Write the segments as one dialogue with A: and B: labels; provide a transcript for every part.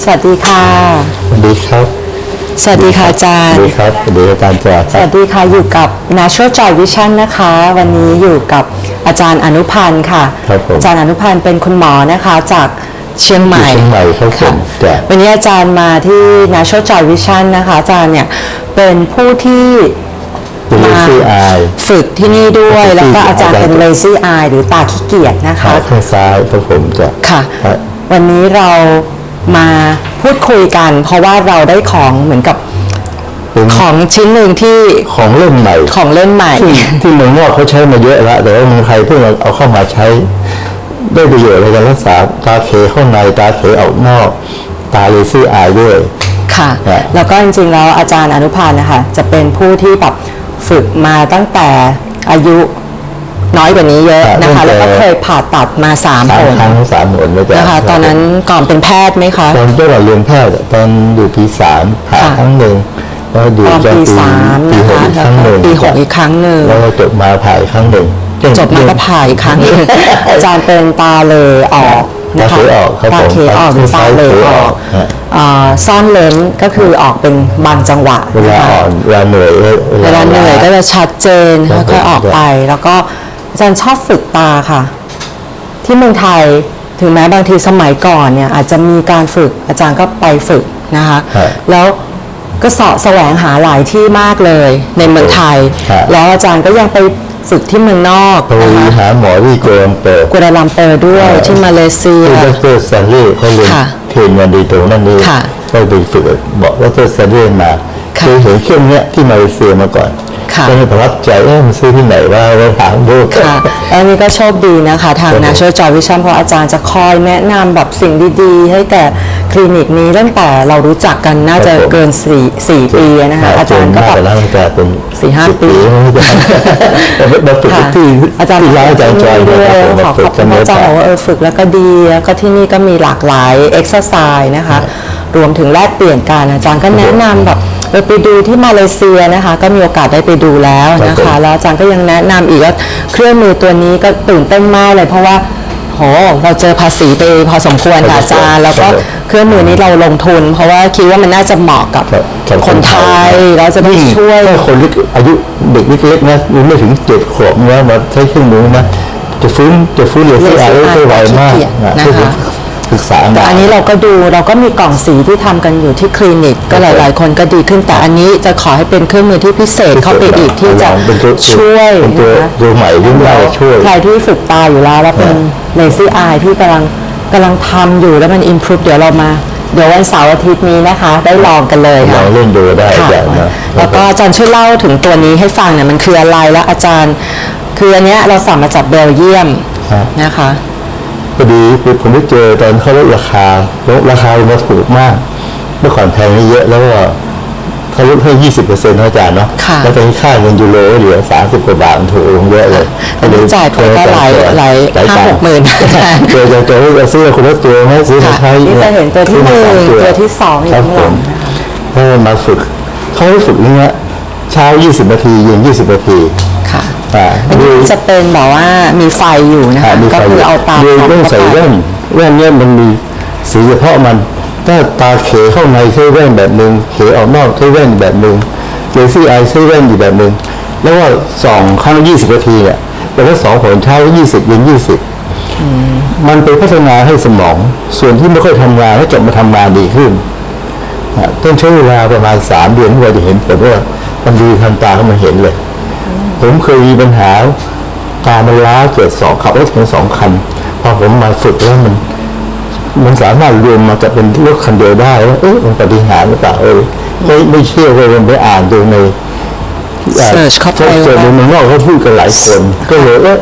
A: สวัสดีค่ะ
B: สวัสดีครับ
A: สวัสดีค่ะอาจาร
B: สวัส
A: ย์
B: ดีครับสวัสดีอาจารย์จอ
A: ส
B: ครั
A: วั
B: บ
A: สดีค่ะ อยู่กับ Natural Joy Vision นะคะ วันนี้อยู่กับอาจารย์อนุพันธ์ค่ะ
B: ครับผม
A: อาจารย์อนุพันธ์เป็นคุณหมอนะคะจากเชียงใหม่
B: อยู่เชียงใหม่ครับผม
A: ค่ะ
B: จ้ะ
A: วันนี้อาจารย์มาที่ Natural Joy Vision นะคะ อาจารย์เนี่ยเป็นผู้ที่
B: เป็นเลซี่อาย
A: ฝึกที่นี่ด้วย แล้วก็อาจารย์เป็น lazy eye หรือตาขี้เกียจนะคะ
B: ขาข้างซ้ายครับผมจะ
A: ค่ะ
B: ครับ
A: วันนี้เรา มาพูดคุยกัน เพราะว่าเราได้ของเหมือนกับ
B: เป็น
A: ของชิ้นหนึ่งที่
B: ของเล่นใหม่
A: ของเล่นใหม่
B: ที่ที่เมืองนอกเขาใช้มาเยอะแล้วแต่ว่าเมืองไทยเพิ่งเอาเข้ามาใช้ ได้ประโยชน์ในการรักษาตาเขข้างในตาเขออกนอก ตาเลซี่อายด้วย
A: ค่ะ
B: ครับ
A: แล้วก็จริงๆแล้วอาจารย์อนุพันธ์นะคะจะเป็นผู้ที่แบบฝึกมาตั้งแต่อายุ น้อยกว่านี้เยอะนะคะ แล้วก็เคยผ่าตัดมาสาม
B: สา
A: ผมน
B: ครั้งสามหนนะจ๊ะ
A: นะคะตอนนั้นก่อนเป็นแพทย์ไหมคะ
B: ตอนที่เราเรียนแพทย์ตอนอยู่ปีสามผ่า
A: ค่ะ
B: ครั้งหนึ่งแล้วอยู่
A: ตอน
B: จน
A: ปี
B: ปี
A: สาม
B: ปี
A: นะ
B: หก
A: คะ
B: อีก
A: แล้วก็
B: ครั้งหนึ่ง
A: ปีหกอีกครั้งหนึ่ง
B: แล้วก็จบมาผ่าอีกครั้งหนึ่ง
A: จบมาก็ผ่าอีกครั้งหนึ่งอาจารย์เป็นตาเลยออกนะคะ
B: ตาเขออกครับ
A: ตา
B: ผม
A: เคออกหรือตาเลยออก
B: ฮะ
A: อ่าซ่อนเลนส์ก็คือออกเป็นบางจังหวะ
B: เวลา
A: นะคะ
B: อ่อนเวลาเหนื่อย
A: เวลาเหนื่อยก็จะชัดเจน
B: ครับ
A: ค่อยๆออกไปแล้วก็ อาจารย์ชอบฝึกตาค่ะ ที่เมืองไทยถึงแม้บางทีสมัยก่อนเนี่ยอาจจะมีการฝึกอาจารย์ก็ไปฝึกนะคะ
B: ครับ
A: แล้วก็เสาะแสวงหาหลายที่มากเลยในเมืองไทย
B: ครับ
A: แล้วอาจารย์ก็ยังไปฝึกที่เมืองนอก
B: พอ
A: นะ
B: ดี
A: คะ
B: หาหมอที่โกลัมเปิด
A: กัวลาลัมเปอร์ด้วยที่มาเลเซีย
B: ที่ดรแซนลี่เขาเรียน
A: ค่ะ
B: เทรนมาดีตรงนั่นนี่
A: ค่ะ
B: ก็ไปฝึกบอกดรแซนลี่มา
A: ค่ะ
B: เคยเห็นเครื่องเนี้ยที่มาเลเซียมาก่อน
A: ค่ะ
B: ก็เลยประทับใจเอ๊ะมันซื้อที่ไหนว่าไปถามดู
A: ค่ะอันนี้ก็โชคดีนะคะ ทาง
B: ครับผม
A: National Joy Vision เพราะอาจารย์จะคอยแนะนำแบบสิ่งดีๆ ให้แก่คลินิกนี้ตั้งแต่เรารู้จักกันน่าจะเกิน4 4ปีนะคะอาจารย์ก็
B: ม
A: แบบ
B: แล้วอาจารย์เป็น
A: สี่ห้าปี
B: ไม่ได้แต่มาฝึก
A: ค่ะ
B: ที่
A: อาจารย์
B: ที่ร้านอาจารย์จอย
A: ด้
B: นะ
A: วย
B: ครับผม
A: ข
B: มา
A: อ
B: ฝึ
A: ข
B: ก
A: อบ
B: กั
A: คุ
B: น
A: ณ
B: เนื้อ
A: อาจารย์
B: ปา
A: บอกว่าเออฝึกแล้วก็ดีแล้วก็ที่นี่ก็มีหลากหลายเอ็กซ์ไซส์นะคะ รวมถึงแลกเปลี่ยนกันอาจารย์ก็แนะนำแบบเออไปดูที่มาเลเซียนะคะ ก็มีโอกาสได้ไปดูแล้วนะ
B: ครั
A: คะ
B: บผม
A: แล้วอาจารย์ก็ยังแนะนำอีกว่าเครื่องมือตัวนี้ก็ตื่นเต้นมากเลยเพราะว่าโหเราเจอภาษีไปพอสมควรค่ะอาจารย์แล้วก็เครื่องมือนี้เราลงทุน เพราะว่าคิดว่ามันน่าจะเหมาะกับ
B: ครับกับ
A: คนไทยเราจะได้
B: ยิ่ง
A: ช่วย
B: ถ้าคนเล็กอายุเด็กเล็กๆนะยังไม่ถึงเจ็ดขวบนะมาใช้เครื่องมือนะจะฟื้นจะฟื้นเร็วที่อายุได้ไวมาก
A: นะคะ
B: ศึกษา
A: แต่
B: มา
A: อันนี้เราก็ดูเราก็มีกล่องสีที่ทำกันอยู่ที่คลินิก ก็หลาย ๆ คนก็ดีขึ้นแต่อันนี้จะขอให้เป็นเครื่องมือที่พิเศษเข้าไปอีกที่จะ
B: เป็นตัว
A: ช่วย
B: เป็นตัว
A: นะคะ
B: ตัวใหม่ที่น่าจะช่วย
A: ใครที่ฝึกตาอยู่แล้วแล้วเป็นเลซี่อายที่กำลังกำลังทำอยู่แล้วมันอิ r o v e เดี๋ยวเรามาเดี๋ยววันเสาร์อาทิตย์นี้นะคะ ได้ลองกันเลย
B: ล
A: ค่ะ
B: องเล่นดูได้
A: ค่ะ
B: อาจารย์นะ
A: แล้วก็อาจารย์ช่วยเล่าถึงตัวนี้ให้ฟังเนี่ยมันคืออะไรแล้วอาจารย์ คืออันเนี้ยเราสั่งมาจากเบลเยียม
B: ฮะ
A: นะคะ
B: พอดีผมได้เจอตอนเขาลดราคาลดราคาลงมาถูกมาก เมื่อก่อนแพงนี่เยอะแล้วก็เขาลดให้ยี่สิบเปอร์เซ็นต์อาจารย์เนาะ
A: ค่ะ
B: แล้วตอนนี้ค่าเงินยูโรเหลือสามสิบกว่าบาทมันถูกลงเยอะเลย
A: อันนี้จ่ายไปก็หลายหลายห้าหกหมื่น
B: เจอเจอเจอจะซื้อคนละตัวไหมซื้อมา
A: ค่ะ
B: ใช้
A: นี่จะเห็นตัวที่หนึ่ง
B: ซื้อมาสอ
A: ตัวที่สองอยู่
B: ครับ
A: ข้างหลั
B: ผม
A: งนะคะ
B: เออมาฝึกเขาให้ฝึกเนี้ยเช้า20นาทีเย็น20นาที
A: ค่ะ
B: อ่า
A: อันนี้จะเป็นแบบว่ามีไฟอยู่นะ
B: อ่า
A: คะ
B: มี
A: ก็
B: ไฟ
A: คือเอาตา
B: โดย
A: ส่อง
B: ต้อง
A: เข้า
B: ใส่
A: ไป
B: แว่นแว่นเนี่ยมันมีสีเฉพาะมัน ถ้าตาเขเข้าในใช้แว่นแบบหนึ่งเขออกนอกใช้แว่นแบบหนึ่งเลซี่ไอใช้แว่นอีกแบบหนึ่งแล้วก็ส่องครั้งละ20นาทีเนี่ยแล้วก็สองผลเช้า20เย็น20มันไปพัฒนาให้สมอง ส่วนที่ไม่ค่อยทำงานให้กลับมาทำงานดีขึ้นอะต้องใช้เวลาประมาณสามเดือนกว่าจะเห็นผลว่ามันดีทางตาเข้ามาเห็นเลย ผมเคยมีปัญหาตามันล้าเกิดสองขับรถถึงสองคันพอผมมาฝึกแล้วมันมันสามารถรวมมาจะเป็นรถคันเดียวได้ว่าเอ๊ะมันปฏิหารย์หรือเปล่าเออไม่ไม่เชื่อเลยมันไปอ่านดูใน
A: Search เข้าไป
B: เสิร์ช
A: ว่า
B: ในเมืองนอกเขาพูดกันหลายคนก็เลยเอ๊ะ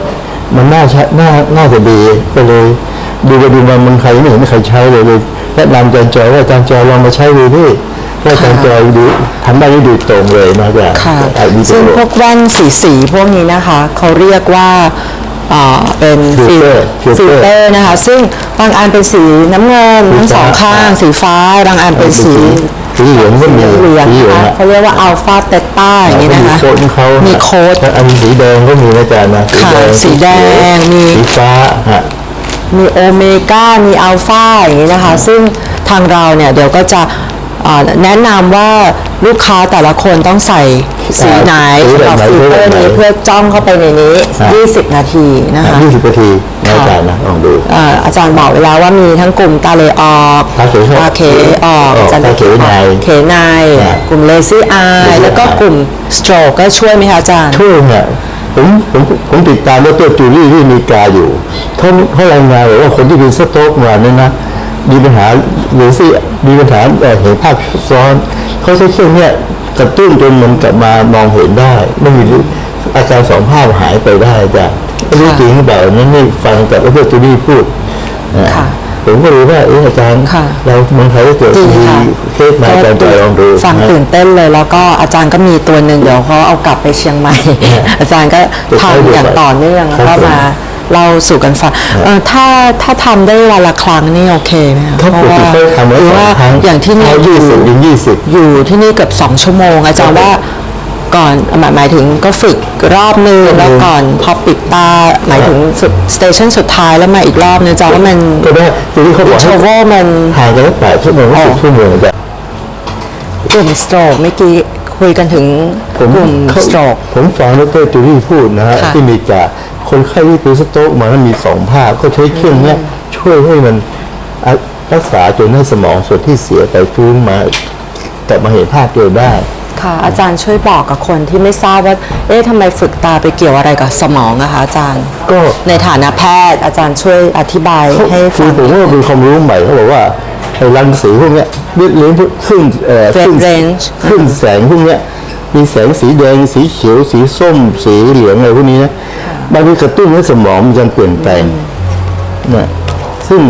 B: มันน่าใช้น่าน่าจะดีก็เลย ดูไปดูมาเมืองไทยไม่เห็นใครใช้เลยเลยแนะนำอาจารย์จอยว่าอาจารย์จอยลองมาใช้ดู ดิว่าอาจารย์จอยดูทำได้ได้ดูตรงเลยนะอาจารย์
A: ค่ะ
B: อ่วิดี
A: ซึ่ง
B: โอ
A: พวกแว่นสีสีๆพวกนี้นะคะเขาเรียกว่าอ่าเป็น
B: ฟิลเตอร์
A: ฟิล
B: ฟิลเตอร์
A: เตอร์นะคะ ซึ่งบางอันเป็นสีน้ำเงินทั้งสองข้าง สีฟ้า บางอันเป็นสี
B: สีเหลืองก็มี
A: เหลือง
B: สี
A: ๆ
B: เหลือง
A: นะคะ
B: อะ
A: เขาเรียกว่าอัลฟาเตต้าอย่างนี้นะคะ
B: มีโค้ดของเขา
A: มี
B: มี
A: โค้ด
B: อันนี้สีแดงก็มีนะอาจารย์นะ
A: ค่ะสีแดงมี
B: สีฟ้าฮะ
A: มีโอเมก้ามีอัลฟาอย่างนี้นะคะ ซึ่งทางเราเนี่ยเดี๋ยวก็จะเอ่อ แนะนำว่าลูกค้าแต่ละคนต้องใส่สีไหน
B: สีแบบ
A: สำหรับ
B: ไหน
A: ฟิลเตอร์
B: สีแบบไหน
A: นี้เพื่อจ้องเข้าไปในนี้
B: อ่า
A: 20 นาทีนะคะ
B: ยี่สิบนาทีนะอาจารย์นะลองดู
A: เอ่ออาจารย์บอกเวลาว่ามีทั้งกลุ่มตาเลออก
B: ตาเขออก
A: ตาเขออก
B: ออก
A: อาจารย์
B: ตาเขใน
A: เขใน
B: อ่าก
A: ลุ่มเลซี่อาย
B: lazy
A: แล้วก็
B: eye
A: กลุ่มสโตรกก็ช่วยไหมคะอาจารย์
B: ช่วยเนี่ยผมผมผมติดตามดรจูลี่ที่อเมริกาอยู่เขาเขารายงานบอกว่าคนที่เป็นสโตรกมาเนี่ยนะ มีปัญหาหรือสิมีปัญหาเอ่อเห็นภาพซ้อนเขาใช้เครื่องเนี่ยกระตุ้นจนมันกลับมามองเห็นได้ไม่มีอาการสองภาพหายไปได้จ้ะไม่รู้จริงหรือเปล่านั่นนี่ฟังจากดรจูลี่พูดนะ
A: ค่ะ
B: ผมก็รู้ว่าเอออาจารย์
A: ค่ะ
B: เราเมืองไทยก็เกิด
A: ดี
B: มี
A: ค่ะ
B: เคสมาอาจารย์จะลองดู
A: ฟัง
B: นะ
A: ตื่นเต้นเลยแล้วก็อาจารย์ก็มีตัวหนึ่งเดี๋ยวเขาเอากลับไปเชียงใหม่ อาจารย์ก็
B: จะใช้ดู
A: ทำอย่าง
B: ก่อน
A: ต่อเนื่อง
B: ครั
A: แล้ว
B: บ
A: ก็
B: ผม
A: มา เล่าสู่กันฟังเอ่อถ้าถ้าทำได้วันละครั้งนี่โอเคไหมคะ
B: ถ้าปกติเขาทำไว้
A: หรื
B: สอง
A: ว่า
B: ครั้ง
A: อย่างที่นี่
B: เอา
A: อ
B: ยี่
A: ยู่
B: สิบถึงยี่สิบ
A: อยู่ที่นี่เกือบสองชั่วโมง อาจารย์ว่าก่อนหมายหมายถึงก็ฝึกรอบนึงแล้วก่อนพอปิดตาหมายถึงสุดสเตชันสุดท้ายแล้วมาอีกรอบนึงอาจารย์ว่ามัน
B: ก็ได้ทีนี้เขาบอก
A: โช
B: ให้
A: ว์ว่ามัน
B: ห่างกันตั้งแปดชั่วโมงหรือสิบชั่วโมงจ้ะ
A: กลุ่มสโตรกเมื่อกี้คุยกันถึง
B: ผม
A: กลุ่ม
B: เขา
A: สโตรก
B: ผมฟังดรจูรี่พูดนะฮะ
A: ค่ะ
B: ที่มีกา คนไข้ที่เป็นสโตรกมาแล้วมีสองภาพ ก็ใช้เครื่องเนี้ยช่วยให้มันอะรักษาจนให้สมองส่วนที่เสียไปฟื้นมากลับมาเห็นภาพเดียวได้
A: ค่ะอาจารย์ช่วยบอกกับคนที่ไม่ทราบว่า เอ๊ะทำไมฝึกตาไปเกี่ยวอะไรกับสมองอะคะอาจารย์
B: ก็
A: ในฐานะแพทย์อาจารย์ช่วยอธิบายให้
B: คื
A: ฟั
B: องผมว่าเป็นความรู้ใหม่เขาบอกว่าไอ้รังสีพวกเนี้ยเลือดเลี้ยงพวกขึ้นเอ่อ
A: Red
B: ขึ้น
A: range
B: ขึ้นแสงพวกเนี้ยมีแสงสีแดงสีเขียวสีส้มสีเหลืองอะไรพวกนี้นะ บางทีกระตุ้นให้สมองมีการเปลี่ยนแปลงนะซึ่ง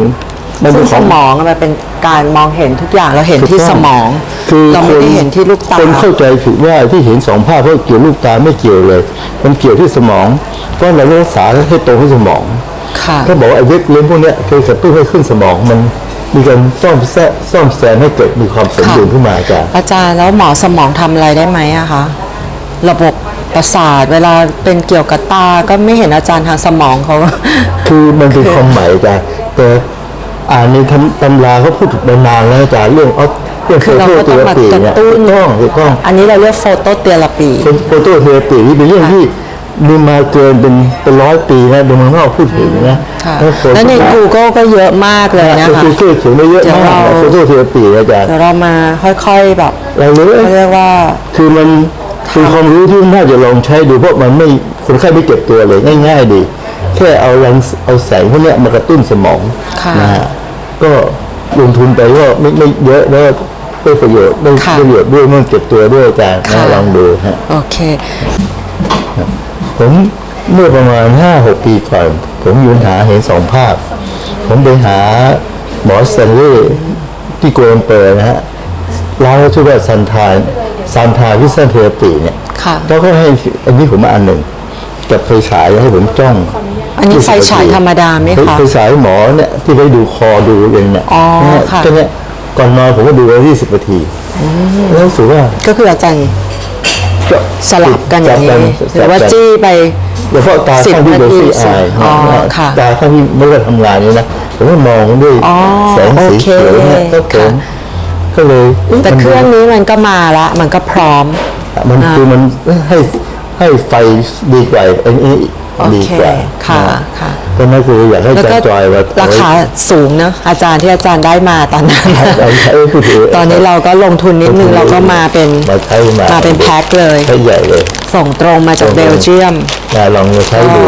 B: มันเป็
A: ซึ่
B: น
A: ง
B: ข
A: ส
B: อง
A: มองอะมันเป็นการมองเห็นทุกอย่างเราเห็นที่สมอง
B: คือ
A: เราไม่ได้
B: คน
A: เห็นที่ลูกตา
B: คนเข้าใจผิดว่าที่เห็นสองภาพเพราะเกี่ยวลูกตาไม่เกี่ยวเลย มันเกี่ยวที่สมอง เพราะเรารักษาให้ตรงที่สมอง
A: ค่ะ
B: ถ้าบอกว่าไอ้เวทเลนพวกเนี้ยคือกระตุ้นให้ขึ้นสมองมันมีการซ่อมแซะซ่อมแซมให้เกิดมีความสมดุลขึ้นมาอาจารย์
A: อาจารย์แล้วหมอสมองทำอะไรได้ไหมอะคะ ระบบ ประสาท เวลาเป็นเกี่ยวกับตา ก็ไม่เห็นอาจารย์ทางสมองเขา
B: คือมันเป็นความหมายอาจารย์แต่อ่านในตำตำราเขาพูดถึงมานานแล้วอาจารย์เรื่องเอาเรื่อง
A: คือเราก็ต้องมา
B: โฟโตเทอราปี
A: กระ
B: เนี่ย
A: ตุ้น
B: ถูกต้องถูกต้อง
A: อันนี้เราเรียกโฟโตเทอราปี
B: โฟโตเทอราปีนี่เป็นเรื่องที่มีมาเกินเป็นเป็นร้อยปีนะโดยเมืองนอกพูดถึงนะ
A: ค่ะ
B: แล้วโฟโต
A: แล้วใน Google ก็เยอะมากเลยนะคะ
B: คือคือเขียนไว้เยอะ
A: เดี๋ยว
B: มาก
A: เรา
B: นะโฟโตเทอราปีอาจารย์
A: เดี๋ยวเรามาค่อยๆแบบ
B: เรารู้
A: เขาเรียกว่า
B: คือมัน คือความรู้ที่น่าจะลองใช้ดูเพราะมันไม่คนไข้ไม่เจ็บตัวเลยง่าย ๆ ดี แค่เอารังเอาแสงพวกเนี้ยมากระตุ้นสมอง
A: ค่ะ
B: นะฮะก็ลงทุนไปก็ไม่ไม่เยอะแล้วได้ประโยชน์ได้
A: ค่ะ
B: ประโยชน์ด้วยไมันเจ็บตัวด้วยอาจารย์
A: ค่ะ
B: นะลองดูฮะ
A: โอเค
B: ผมเมื่อประมาณห้าหกปีก่อน ผมอยู่หาเห็นสองภาพ ผมไปหาหมอสแตนลีย์ที่โกลมเปอร์นะฮะร้านเขาชื่อว่าซันทาน ซันทาวิสันเทอราปีเนี่ย
A: ค่ะ
B: แล้วก็ให้อันนี้ผมมาอันหนึ่งกับไฟฉายให้ผมจ้อง
A: อันนี้ไฟฉายธรรมดาไหมคะ
B: ไฟฉายหมอเนี่ยที่ไปดูคอดูเองเนี่ย
A: อ๋อ
B: เนี่ย
A: ค่ะ
B: ก็เนี่ยก่อนนอนผมก็ดูไว้ยี่สิบนาทีแล้วรู้สึกว่า
A: ก็คืออาจารย์
B: ก็
A: สลับกันอย่างนี้หรือว่าจี้ไป
B: เฉพาะตา
A: สิบ
B: ข้างที่เบ
A: นาที
B: ซี่
A: สิ
B: อาย
A: อ๋อค่ะ
B: ตาข้างที่ไม่ได้ทำงานนี้นะผมก็มองด้วย
A: อ๋อ
B: แสงสีเขียวเนี่ย
A: โอเค
B: ก็ผ ม
A: ค่ะ
B: ก็เลย
A: แต่เครื่องนี้มันก็มาละ มันก็พร้อม
B: มันคือมันให้ให้ไฟดีกว่าอันนี้
A: โอ
B: ดี
A: เค
B: กว่า
A: ค่ะ
B: น
A: ค่ะ
B: ก็นั่นคืออยากให้
A: แล้ว
B: อาจา
A: ก็
B: รย์จอยว่า
A: ราคาสูงเนอะอาจารย์ที่อาจารย์ได้มาตอนนั้น
B: เอาใช้คือถือ
A: ตอนนี้เราก็ลงทุนนิดนึงเราก็มาเป็น
B: มาใช้มา
A: มาเป็นแพ็คเลย
B: ใช้ใหญ่เลย
A: ส่งตรงมาจากเบลเยียม
B: นะลองมาใช้ดู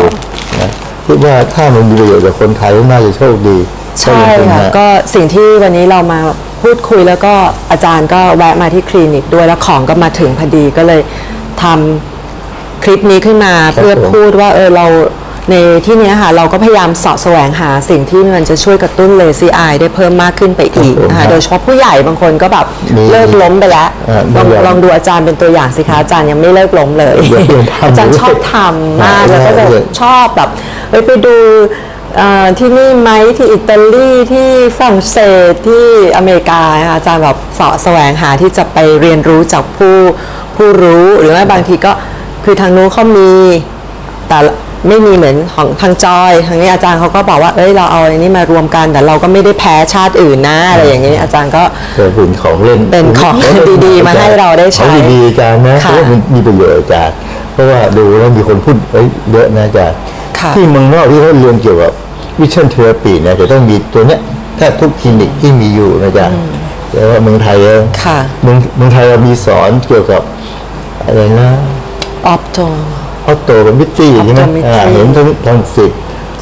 B: นะคิดว่าถ้ามันมีประโยชน์กับคนไทยน่าจะโชคดี
A: ใช่
B: ก็ลงทุน
A: ค่ะ
B: ฮ
A: ก็สิ่งที่วันนี้เรามา พูดคุยแล้วก็อาจารย์ก็แวะมาที่คลินิกด้วยแล้วของก็มาถึงพอดีก็เลยทำคลิปนี้ขึ้นมาเพื่อพูดว่าเออเราในที่เนี้ยค่ะเราก็พยายามเสาะแสวงหาสิ่งที่มันจะช่วยกระตุ้นเลซี่อายได้เพิ่มมากขึ้นไปอีกนะคะโดยเฉพาะผู้ใหญ่บางคนก็แบบ
B: มี
A: เลิกล้มไปแล้ว
B: อ่า
A: ลอง
B: ไม่ยอม
A: ลองดูอาจารย์เป็นตัวอย่างสิคะอาจารย์ยังไม่เลิกล้มเลย
B: เดี๋ยวเดี๋ยวทำ
A: อาจารย์ชอบทำมากแล้วก็จะ
B: เดี๋ยว
A: ชอบแบบเอ้ยไปดูเอ่อ ที่นี่ไหมที่อิตาลีที่ฝรั่งเศสที่อเมริกานะคะอาจารย์แบบเสาะแสวงหาที่จะไปเรียนรู้จากผู้ผู้รู้หรือว่าบางทีก็คือทางนู้นเขามีแต่ไม่มีเหมือนของทางจอยทางนี้อาจารย์เขาก็บอกว่าเอ้ยเราเอาอันนี้มารวมกันแต่เราก็ไม่ได้แพ้ชาติอื่นนะอะไรอย่างนี้อาจารย์ก็
B: จะเป็นของเล่น
A: เป็นของดีๆ มาให้เราได้ใช้
B: ของดีๆอาจารย์นะเพ
A: ค่ะ
B: ราะว่ามันมีประโยชน์อาจารย์เพราะว่าดูแล้วมีคนพูดไว้เยอะนะอาจารย์
A: ค่ะ
B: ที่เมืองนอกที่เขาเรียนเกี่ยวกับวิชั่นเทอราปีเนี่ยจะต้องมีตัวเนี้ยแทบทุกคลินิกที่มีอยู่นะอาจารย์แต่ว่าเมืองไทยเอง
A: ค่ะ
B: เมืองเมืองไทยเรามีสอนเกี่ยวกับอะไรนะ
A: ออฟโต
B: ออโตกับมิตตี้ใช่ไหม
A: Optometry
B: อ่าเห็นทั้งทั้งสิบ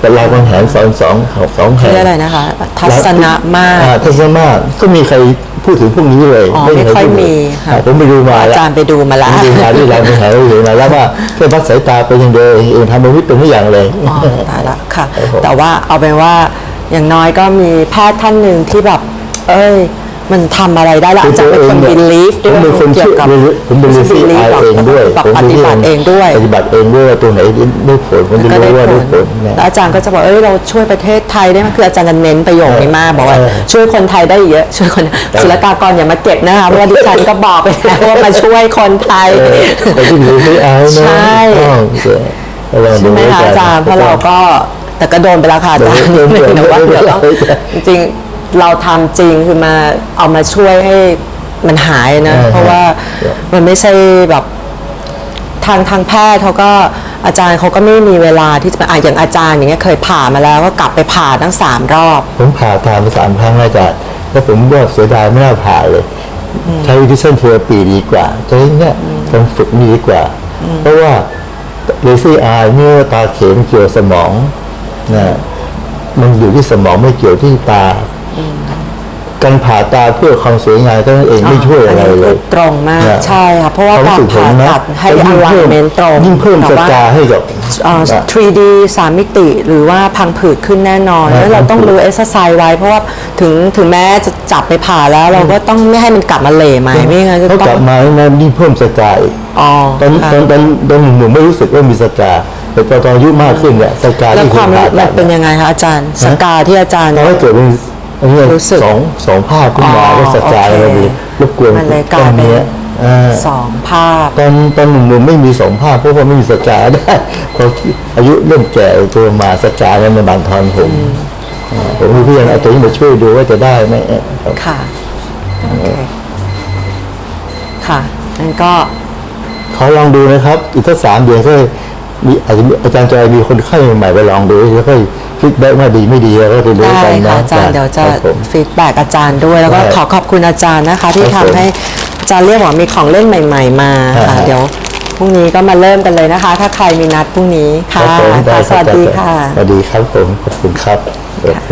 B: แต่เราบางแหนสอนสองสองแห่ง
A: เรียกอะไรนะคะ ทัศนะมาก
B: อ่ทัศนะมากก็มีใครพูดถึงพวกนี้เลย
A: อ๋อไม่ค่อยมีค่ะ
B: อ่าผมไปดูมา
A: อา
B: แล้ว
A: จารย์ไปดูมาแล้ว
B: ผมดูมาที่ร้านไปหาไปเห็นมาแล้วว่าแค่วัดสายตาเป็นอย่างเดียวเองทำเป็นวิทย์เป็นทุกอย่างเลย
A: อ๋อตายละค่ะ
B: ครับผม
A: แต่ว่าเอาเป็นว่าอย่างน้อยก็มีแพทย์ท่านหนึ่งที่แบบ เอ้ย มันทำอะไรได้ละอาจารย์เป็นคน believe
B: ผ
A: ด้ว
B: ม
A: ย
B: เป็นคน
A: เกี่
B: เชื่
A: ยว
B: อ
A: กับ
B: ผมเป็นรีซีไอเองด้วย
A: แบบปฏิบัติเองด้วย
B: ปฏิบัติเองด้วยว่าตัวไหนได้ผลผมจะ
A: ก็
B: รู้
A: ได้
B: ว่า
A: ผ
B: ได้
A: ล
B: ผลนะ
A: แล้วอาจารย์ก็จะบอกเอ้ยเราช่วยประเทศไทยได้ไหมคืออาจารย์จะเน้นประโยคนี้มากบอกว่า
B: เออ
A: ช่วยคนไทยได้เยอะช่วยคนศุลกากรอย่ามาเก็บนะคะเพราะว่าดิฉันก็บอกไปแล้วว่ามาช่วยคนไทย
B: เออแต่ที่รีซีไอนะ
A: ใช่
B: อ้าวเออลองดู
A: ใช่ไหมคะอาจารย์เพราะเราก็แต่ก็โดนไปแล้วค่ะอาจารย์
B: โดนโดน
A: แต่ว่า
B: โดน
A: เดี๋ยวต้อง
B: โดน
A: จริงๆ เราทำจริงคือมาเอามาช่วยให้มันหายนะ
B: เออ
A: เพราะว่ามันไม่ใช่แบบทางทางแพทย์เขาก็อาจารย์เขาก็ไม่มีเวลาที่จะมาอะอย่างอาจารย์อย่างเงี้ยเคยผ่ามาแล้วก็กลับไปผ่าทั้งสามรอบ
B: ผมผ่าตามไปสามครั้งแล้วอาจารย์แล้วผมว่าเสียดายไม่น่าผ่าเลย ใช้วิชั่นเทอราปีดีกว่าใช้เนี่ยต้องฝึกมีดีกว่า เพราะว่าเลซี่อายเนี่ยตาเข็มเกี่ยวสมองนะมันอยู่ที่สมองไม่เกี่ยวที่ตา การผ่าตาเพื่อความสวยงามก็นั่นเองไม่ช่วยอะไรเลย
A: ตรงมาก
B: นะ
A: ใช่ค่ะเพราะว่า
B: ควม
A: การ
B: สึผม
A: ผ่า
B: นะ
A: ตัดให้
B: แล้วยิ่งพิ่ม
A: alignment ตรง
B: ยิ่งเพิ่ม
A: แต่
B: ส
A: ว่า
B: กาให้กับ
A: เอ่อ
B: นะ
A: 3D สามมิติหรือว่าพังผืดขึ้นแน่นอน
B: อ่า
A: แล้วเราต้องรู้เอ็กซ์ไซส์ไว้ เพราะว่าถึงถึงแม้จะจับไปผ่าแล้วเราก็ต้องไม่ให้มันกลับมาเหล่ใหม่ไม่งั้นจะ
B: เขา
A: ต้
B: ก
A: อ
B: ลั
A: ง
B: บมาแล้วนะยิ่งเพิ่มสกาอีก
A: อ๋อ
B: ตอน
A: ค่ะ
B: ตอนตอนตอนหนุ่มๆไม่รู้สึกว่ามีสกาแต่พอตอนอายุมากขึ้นเนี่ยสกา
A: แล้ว
B: ที่
A: ความ
B: ผ่า
A: มั
B: ตั
A: น
B: ด
A: เป็น
B: เนี่ย
A: ยังไงคะอาจารย์สกาที่อาจารย์
B: ตอนที่เกิดเป็นอันนี้
A: รู้สึก
B: สองสองภาพขึ้นมา
A: อ๋อ
B: ก็สกา
A: โอเค
B: เราดีรบกวน
A: มันเลยก
B: ต
A: ลา
B: อยน
A: เป็น
B: เนี้ยอ่า
A: สองภาพ
B: ตอนตอนหนุ่มๆไม่มีสองภาพเพราะว่าไม่มีสกาได้พออายุเริ่มแก่ตัวมาสกาแล้วมันบางทอนผมอ่าผมมีเพื่อนเอาตัวนี้มาช่วยดูว่าจะได้ไหมเอ๊ะครับ
A: ค่ะโอเคค่ะนั่นก็
B: ขอลองดูนะครับ อีกสักสามเดือนก็มีอาจจะมีอาจารย์จอยมีคนไข้ใหม่ๆไปลองดูแล้วก็ ฟีดแบ็กว่าดีไม่ดีแล้วก็จะรู้
A: ได้
B: กันนะ
A: ค่ะอาจารย์เดี๋ยวจะ
B: ครับผม
A: ฟีดแบ็กอาจารย์ด้วย แล้วก็
B: ได้
A: ขอขอบคุณอาจารย์นะคะ ที่
B: ครั
A: ทำ
B: บผม
A: ให้อาจารย์เรียกว่ามีของเล่นใหม่ ๆ มาค่ะ
B: อ่า
A: เดี๋ยวพรุ่งนี้ก็มาเริ่มกันเลยนะคะ ถ้าใครมีนัดพรุ่งนี้
B: ครั
A: ค่ะ
B: บผมได้
A: ค่ะ
B: รับ
A: สวัสดี
B: อาจารย์
A: ค่ะ
B: สวัสดีครับผมขอบคุณครับโอเค